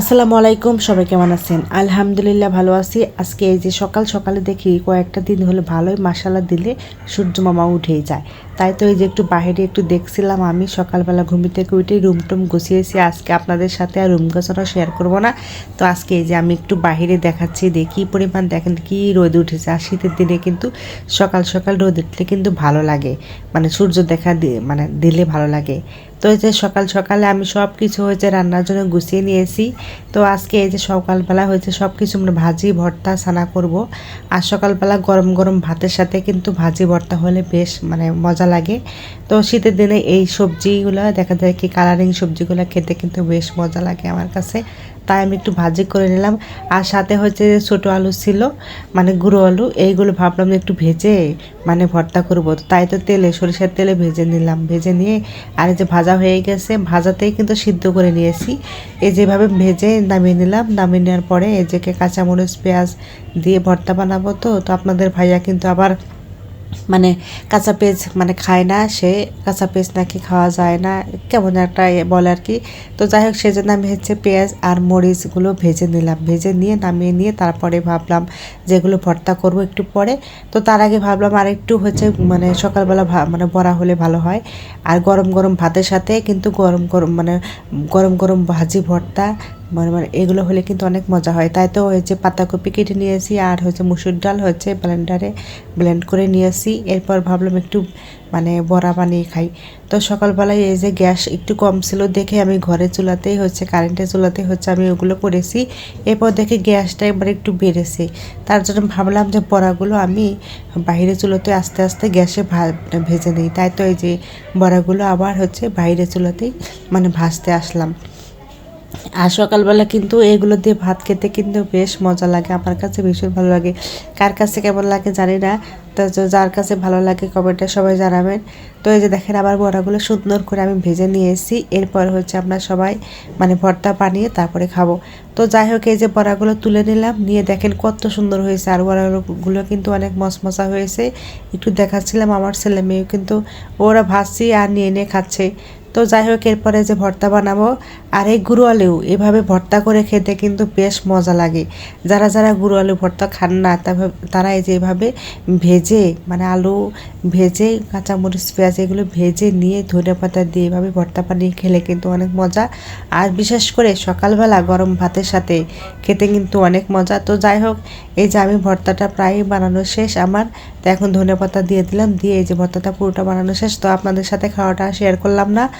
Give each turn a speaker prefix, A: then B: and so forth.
A: আসসালামু আলাইকুম, সবাই কেমন আছেন? আলহামদুলিল্লাহ ভালো আছি। আজকে এই যে সকাল সকালে দেখি কয়েকটা দিন হলে ভালোই মশালা দিলে সূর্য মামা উঠেই যায়। তাই তো এই যে একটু বাইরে একটু দেখছিলাম আমি, সকালবেলা ঘুম থেকে উঠে রুম টুম গুছিয়েছি। আজকে আপনাদের সাথে আর রুম গোছানো শেয়ার করব না। তো আজকে এই যে আমি একটু বাইরে দেখাচ্ছি, দেখি পরিমাণ দেখেন কি রোদ উঠেছে। আর শীতের দিনে কিন্তু সকাল সকাল রোদ উঠলে কিন্তু ভালো লাগে। মানে সূর্য দেখা মানে দিলে ভালো লাগে। তো এই যে সকাল সকালে আমি সব কিছু হয়েছে রান্নার জন্য গুছিয়ে নিয়েছি। তো আজকে এই যে সকালবেলা হয়েছে সব কিছু আমরা ভাজি, ভর্তা, ছানা করব। আর সকালবেলা গরম গরম ভাতের সাথে কিন্তু ভাজি, ভর্তা হলে বেশ মানে মজা লাগে। তো শীতের দিনে এই সবজিগুলো, দেখা যায় কি কালারিং সবজিগুলো খেতে কিন্তু বেশ মজা লাগে আমার কাছে। তাই আমি একটু ভাজি করে নিলাম। আর সাথে হচ্ছে ছোটো আলু ছিল মানে গুঁড়ো আলু, এইগুলো ভাবলাম যে একটু ভেজে মানে ভর্তা করব। তাই তো তেলে, সরিষার তেলে ভেজে নিলাম। ভেজে নিয়ে, আর যে ভাজা হয়ে গেছে, ভাজাতেই কিন্তু সিদ্ধ করে নিয়েছি। এই যেভাবে ভেজে নামিয়ে নিলাম, নামিয়ে নেওয়ার পরে এই যে কাঁচামরিচ, পেঁয়াজ দিয়ে ভর্তা বানাবো তো তো আপনাদের ভাইয়া কিন্তু আবার মানে কাঁচা পেঁয়াজ মানে খায় না, সে কাঁচা পেঁয়াজ নাকি খাওয়া যায় না, কেমন একটা বলে আর কি। তো যাই হোক, সেজন্য আমি হচ্ছে পেঁয়াজ আর মরিচগুলো ভেজে নিলাম। ভেজে নিয়ে নামিয়ে নিয়ে তারপরে ভাবলাম যেগুলো ভর্তা করব একটু পরে। তো তার আগে ভাবলাম আর একটু হচ্ছে মানে সকালবেলা মানে বড়া হলে ভালো হয়। আর গরম গরম ভাতের সাথে কিন্তু গরম গরম মানে গরম গরম ভাজি ভর্তা মানে মানে এগুলো হলে কিন্তু অনেক মজা হয়। তাই তো হয়েছে পাতাকপি কেটে নিয়েছি আর হচ্ছে মুসুর ডাল হচ্ছে ব্লেন্ডারে ব্লেন্ড করে নিয়েছি। এরপর ভাবলাম একটু মানে বড়া বানিয়ে খাই। তো সকালবেলায় এই যে গ্যাস একটু কম ছিল দেখে আমি ঘরের চুলাতেই হচ্ছে কারেন্টের চুলাতেই হচ্ছে আমি ওগুলো করেছি। এরপর দেখে গ্যাসটা এবার একটু বেড়েছে। তার জন্য ভাবলাম যে বড়াগুলো আমি বাইরে চুলাতে আস্তে আস্তে গ্যাসে ভেজে নিই। তাই তো এই যে বড়াগুলো আবার হচ্ছে বাইরে চুলাতেই মানে ভাজতে আসলাম। আর সকালবেলা কিন্তু এগুলো দিয়ে ভাত খেতে কিন্তু বেশ মজা লাগে। আমার কাছে ভীষণ ভালো লাগে। কার কাছে কেমন লাগে জানি না, তো যার কাছে ভালো লাগে কমেন্টে সবাই জানাবেন। তো এই যে দেখেন আবার বড়াগুলো সুন্দর করে আমি ভেজে নিয়ে এসেছি। এরপর হচ্ছে আমরা সবাই মানে ভর্তা বানিয়ে তারপরে খাব। তো যাই হোক, এই যে বড়াগুলো তুলে নিলাম। নিয়ে দেখেন কত সুন্দর হয়েছে। আর বড়াগুলো কিন্তু অনেক মশমশা হয়েছে। একটু দেখাচ্ছিলাম আমার ছেলে মেয়েও কিন্তু, ওরা ভাজছি আর নিয়ে নিয়ে খাচ্ছে। তো যাই হোক, এরপরে যে ভর্তা বানাবো, আর এই গুঁড়ো আলু এভাবে ভর্তা করে খেতে কিন্তু বেশ মজা লাগে। যারা যারা গুঁড়ো আলু ভর্তা খান না তারা এই যে এভাবে ভেজে মানে আলু ভেজে, কাঁচামরিচ, পেঁয়াজ, এগুলো ভেজে নিয়ে ধনে পাতা দিয়ে এভাবে ভর্তা বানিয়ে খেলে কিন্তু অনেক মজা। আর বিশেষ করে সকালবেলা গরম ভাতের সাথে খেতে কিন্তু অনেক মজা। তো যাই হোক, এই যে আমি ভর্তাটা প্রায় বানানো শেষ আমার, তো এখন ধনে পাতা দিয়ে দিলাম, দিয়ে এই যে ভর্তাটা পুরোটা বানানো শেষ। তো আপনাদের সাথে খাওয়াটা শেয়ার করলাম না।